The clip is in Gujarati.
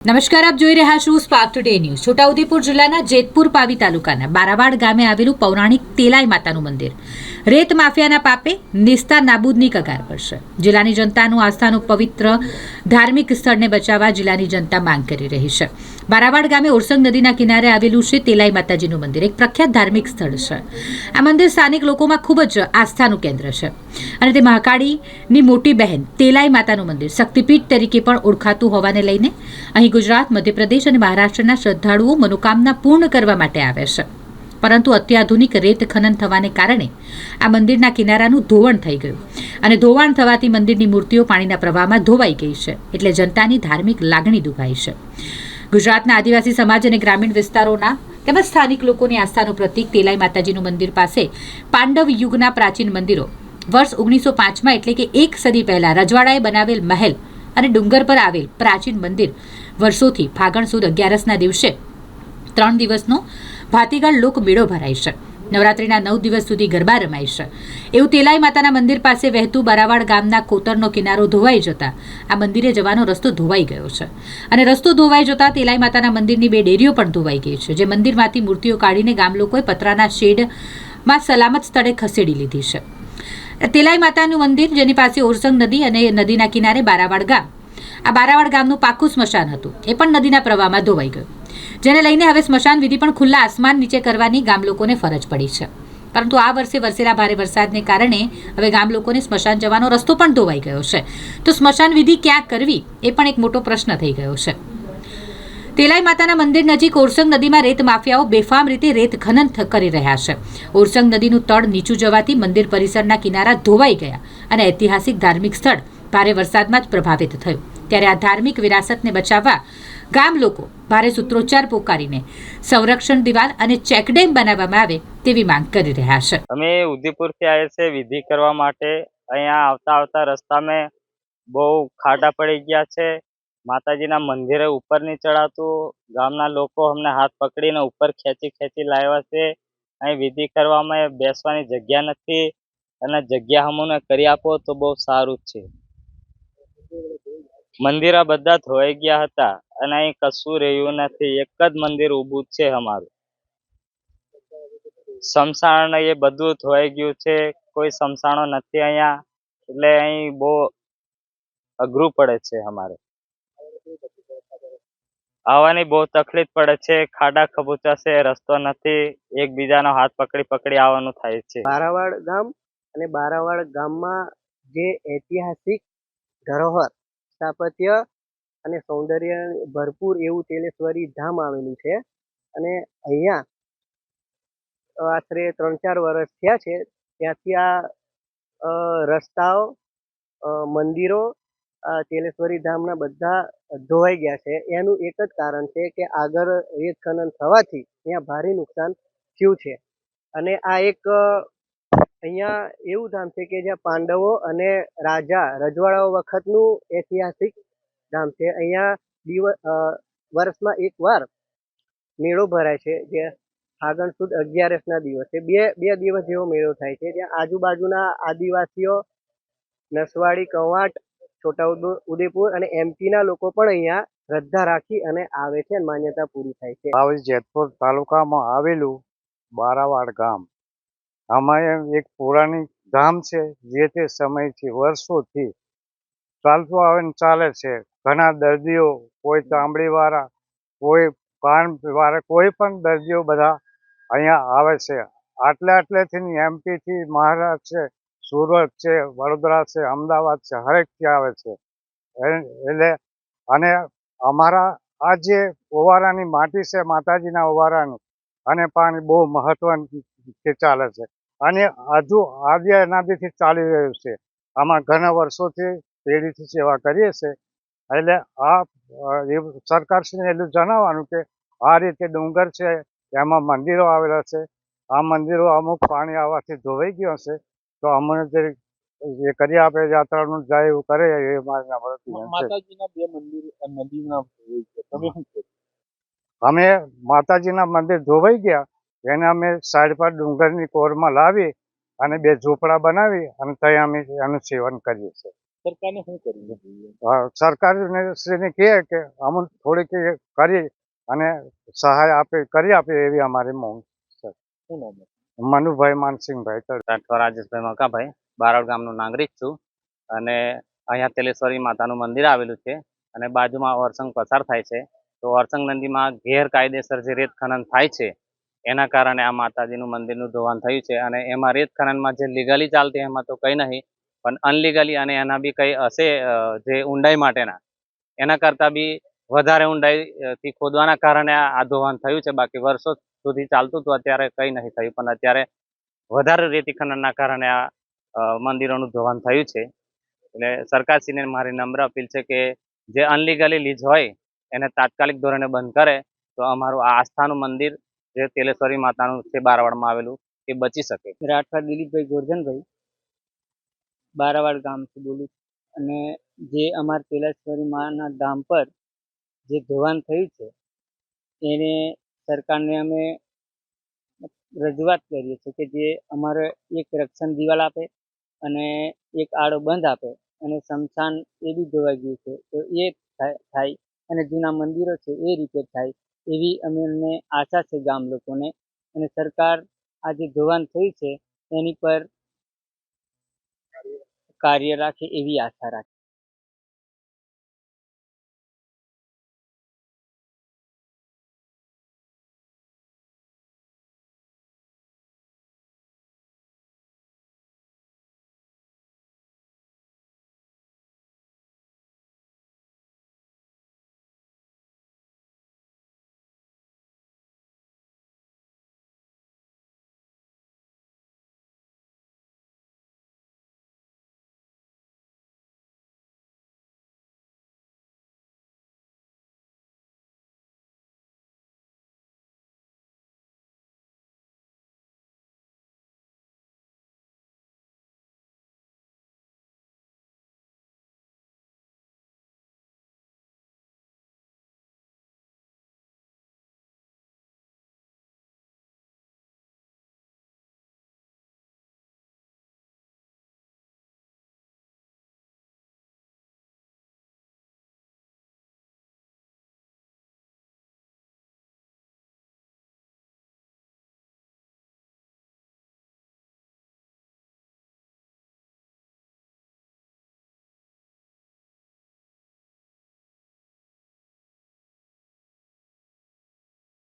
નમસ્કાર, આપ જોઈ રહ્યા છો સ્પાર્ક ટુડે ન્યૂઝ છોટાઉદેપુર જિલ્લાના જેતપુર પાવી તાલુકાના બારાવાડ ગામે આવેલું પૌરાણિક તેલાઈ માતાનું મંદિર. રેત માફિયાના પાપે નિસ્તા નાબૂદની કગાર પર છે જિલ્લાની જનતાનું આસ્થાનું પવિત્ર ધાર્મિક સ્થળને બચાવવા જિલ્લાની જનતા માંગ કરી રહી છે. બારાવાડ ગામે ઓરસંગ નદીના કિનારે આવેલું છે તેલાઈ માતાજીનું મંદિર એક પ્રખ્યાત ધાર્મિક સ્થળ છે. આ મંદિર સ્થાનિક લોકોમાં ખૂબ જ આસ્થાનું કેન્દ્ર છે. અને તે મહાકાળીની મોટી બહેન તેલાઈ માતાનું મંદિર શક્તિપીઠ તરીકે પણ ઓળખાતું હોવાને લઈને અહીં ગુજરાત, મધ્યપ્રદેશ અને મહારાષ્ટ્રના શ્રદ્ધાળુઓ મનોકામના પૂર્ણ કરવા માટે આવે છે. પરંતુ અત્યાધુનિક રેત ખનન થવાને કારણે આ મંદિરના કિનારાનું ધોવાણ થઈ ગયું. અને ધોવાણ થવાથી મંદિરની મૂર્તિઓ પાણીના પ્રવાહમાં ધોવાઈ ગઈ છે, એટલે જનતાની ધાર્મિક લાગણી દુભાઈ છે. ગુજરાતના આદિવાસી સમાજ અને ગ્રામીણ વિસ્તારોના તેમજ સ્થાનિક લોકોની આસ્થાનું પ્રતીક તેલાઈ માતાજીનું મંદિર પાસે પાંડવ યુગના પ્રાચીન મંદિરો. વર્ષ ઓગણીસો પાંચમાં એટલે કે એક સદી પહેલાં રજવાડાએ બનાવેલ મહેલ અને ડુંગર પર આવેલ પ્રાચીન મંદિર વર્ષોથી ફાગણ સુદ અગિયારસના દિવસે ત્રણ દિવસનો ભાતીગળ લોક મેળો ભરાય છે. નવરાત્રિના નવ દિવસ સુધી ગરબા રમાય છે. એવું તેલાઈ માતાના મંદિર પાસે વહેતું બારાવાડ ગામના કોતરનો કિનારો ધોવાઈ જતા આ મંદિરે જવાનો રસ્તો ધોવાઈ ગયો છે. અને રસ્તો ધોવાઈ જતા તેલાઈ માતાના મંદિરની બે ડેરીઓ પણ ધોવાઈ ગઈ છે, જે મંદિરમાંથી મૂર્તિઓ કાઢીને ગામ લોકોએ પતરાના શેડમાં સલામત સ્થળે ખસેડી લીધી છે. તેલાઈ માતાનું મંદિર જેની પાસે ઓરસંગ નદી અને નદીના કિનારે બારાવાડ ગામ. આ બારાવાડ ગામનું પાકું સ્મશાન હતું. એ પણ નદીના પ્રવાહમાં ધોવાઈ ગયું. જેને લઈને હવે સ્મશાન વિધિ પણ ખુલ્લા આસમાન નીચે કરવાની ગામ લોકોને ફરજ પડી છે. પરંતુ આ વર્ષે વરસેલા ભારે વરસાદને કારણે હવે ગામ લોકોને સ્મશાન જવાનો રસ્તો પણ ધોવાઈ ગયો છે. તો સ્મશાન વિધિ ક્યાં કરવી એ પણ એક મોટો પ્રશ્ન થઈ ગયો છે. તેલાઈ માતાના મંદિર નજીક ઓરસંગ નદીમાં રેત માફિયાઓ બેફામ રીતે રેત ખનન કરી રહ્યા છે. ઓરસંગ નદીનું તળ નીચું જવાથી મંદિર પરિસરના કિનારા ધોવાઈ ગયા અને ઐતિહાસિક ધાર્મિક સ્થળ ભારે વરસાદમાં જ પ્રભાવિત થયું. ત્યારે આ ધાર્મિક વિરાસતને બચાવવા ગામ લોકો ભારે સૂત્રોચ્ચાર પોકારીને સંરક્ષણ દિવાલ અને ચેકડેમ બનાવવામાં આવે તેવી માંગ કરી રહ્યા છે. અમે ઉદયપુરથી આવ્યા છે વિધિ કરવા માટે. અહીંયા આવતા આવતા રસ્તામાં બહુ ખાડા પડી ગયા છે. માતાજીના મંદિરે ઉપર નહીં ચડાતું ગામના લોકો અમને હાથ પકડીને ઉપર ખેંચી ખેંચી લાવ્યા છે. અહીં વિધિ કરવામાં બેસવાની જગ્યા નથી અને જગ્યા અમને કરી આપો તો બહુ સારું છે. મંદિરા બધા ધોવાઈ ગયા હતા. અને અહીં કશું રહ્યું નથી. એક જ મંદિર ઊભું છે અમારું. સમસાણ એ બધું ધોવાઈ ગયું છે. કોઈ સમસાણો નથી અહીંયા. એટલે અહીં બહુ અઘરું પડે છે અમારે. આવવાની બહુ તકલીફ પડે છે. ખાડા ખબૂચા છે, રસ્તો નથી. એકબીજાનો હાથ પકડી પકડી આવવાનું થાય છે. બારાવાડ ગામ અને બારાવાડ ગામમાં જે ઐતિહાસિક ધરોહર સ્થાપત્ય અને સૌંદર્ય ભરપૂર એવું તેલેશ્વરી ધામ આવેલું છે. અને અહીંયા આશરે ત્રણ ચાર વર્ષ થયા છે. ત્યાંથી આ રસ્તાઓ મંદિરો તેલેશ્વરી ધામના બધા ધોવાઈ ગયા છે. એનું એક જ કારણ છે કે આગળ રેત ખનન થવાથી ત્યાં ભારે નુકસાન થયું છે. અને આ એક અહીંયા એવું ધામ છે કે જ્યાં પાંડવો અને રાજા રજવાડાઓ વખતનું ઐતિહાસિક ધામ છે. અહીંયા દિવસ વર્ષમાં એક વાર મેળો ભરાય છે, જે ફાગણ સુદ અગિયારસના દિવસે બે બે દિવસ જેવો મેળો થાય છે. જ્યાં આજુબાજુના આદિવાસીઓ નસવાડી, કવાટ છોટા ઉદેપુર અને એમપીના લોકો પણ અહીંયા શ્રદ્ધા રાખી અને આવે છે માન્યતા પૂરી થાય છે. આવે જેતપુર તાલુકામાં આવેલું બારાવાડ ગામ. આમાં એક પૌરાણિક ગામ છે, જે તે સમયથી, વર્ષોથી ચાલતું આવે ને ચાલે છે. ઘણા દર્દીઓ, કોઈ ચામડી વાળા કોઈ પાન વાળા કોઈ પણ દર્દીઓ બધા અહીંયા આવે છે. આટલે આટલેથી એમપી થી મહારાષ્ટ્ર છે, સુરત છે, વડોદરા છે, અમદાવાદ છે હરેકથી આવે છે. એટલે અને અમારા, આ જે ઓવારાની માટી છે, માતાજીના ઓવારાની, અને પાણી બહુ મહત્વની ચાલે છે. અને હજુ આદિ અનાદિથી ચાલી રહ્યું છે. આમાં ઘણા વર્ષોથી પેઢીથી સેવા કરીએ છે એટલે આ સરકાર શ્રી સરકારશ્રીને એટલું જણાવવાનું કે આ રીતે ડુંગર છે એમાં મંદિરો આવેલા છે આ મંદિરો અમુક પાણી આવવાથી ધોવાઈ ગયો હશે તો અમને જે એ કરી આપે યાત્રાનું જાય એવું કરે એ મારી. માતાજીના બે મંદિર નદીના? અમે માતાજીના મંદિર ધોવાઈ ગયા એને અમે સાઈડ પર ડુંગરની કોરમાં લાવી અને બે ઝૂંપડા બનાવી અને ત્યાં અમે એનું સેવન કરીએ છીએ સરકારને શું કરવું? જોઈએ સરકારને શ્રીને કહે કે અમુક થોડીક કરી અને સહાય આપે કરી આપે એવી અમારી માંગ શું નામ છે? મનુભાઈ માનસિંહભાઈ રાઠવા રાજેશભાઈ મકાભાઈ બારોડ ગામનો નાગરિક છું. અને અહીંયા તેલેશ્વરી માતાનું મંદિર આવેલું છે અને બાજુમાં ઓરસંગ પસાર થાય છે. તો ઓરસંગ નદીમાં ગેરકાયદેસર જે રેત ખનન થાય છે એના કારણે આ માતાજીનું મંદિરનું ધોવાણ થયું છે. અને એમાં રેત ખનનમાં જે લીગલી ચાલતી એમાં તો કંઈ નહીં. પણ અનલીગલી અને એના બી કંઈ હશે જે ઊંડાઈ માટેના, એના કરતાં બી વધારે ઊંડાઈથી ખોદવાના કારણે આ ધોવાણ થયું છે. બાકી વર્ષો સુધી ચાલતું હતું, અત્યારે કંઈ નહીં થયું. પણ અત્યારે વધારે રેતી ખનનના કારણે આ મંદિરોનું ધોવાણ થયું છે. એટલે સરકારશ્રીને મારી નમ્ર અપીલ છે કે જે અનલીગલી લીઝ હોય, એને તાત્કાલિક ધોરણે બંધ કરે, તો અમારું આ આસ્થાનું મંદિર, જે તેલેશ્વરી માતાનું છે, બારવાડમાં આવેલું, એ બચી શકે. રાઠવા દિલીપભાઈ ગોરધનભાઈ બારાવાડ ગામથી બોલું. અને જે અમારા તેલેશ્વરી માના ધામ પર જે ધોવાણ થયું છે, એને સરકારને અમે રજૂઆત કરીએ છીએ કે જે અમારે એક રક્ષણ દિવાલ આપે અને એક આડો બંધ આપે અને સ્મશાન એ બી ધોવાઈ ગયું છે તો એ થાય અને જૂના મંદિરો છે એ રિપેર થાય એવી અમે અમને આશા છે ગામ લોકોને અને સરકાર આ જે ધોવાણ થયું છે, એની પર કાર્ય રાખે એવી આશા રાખે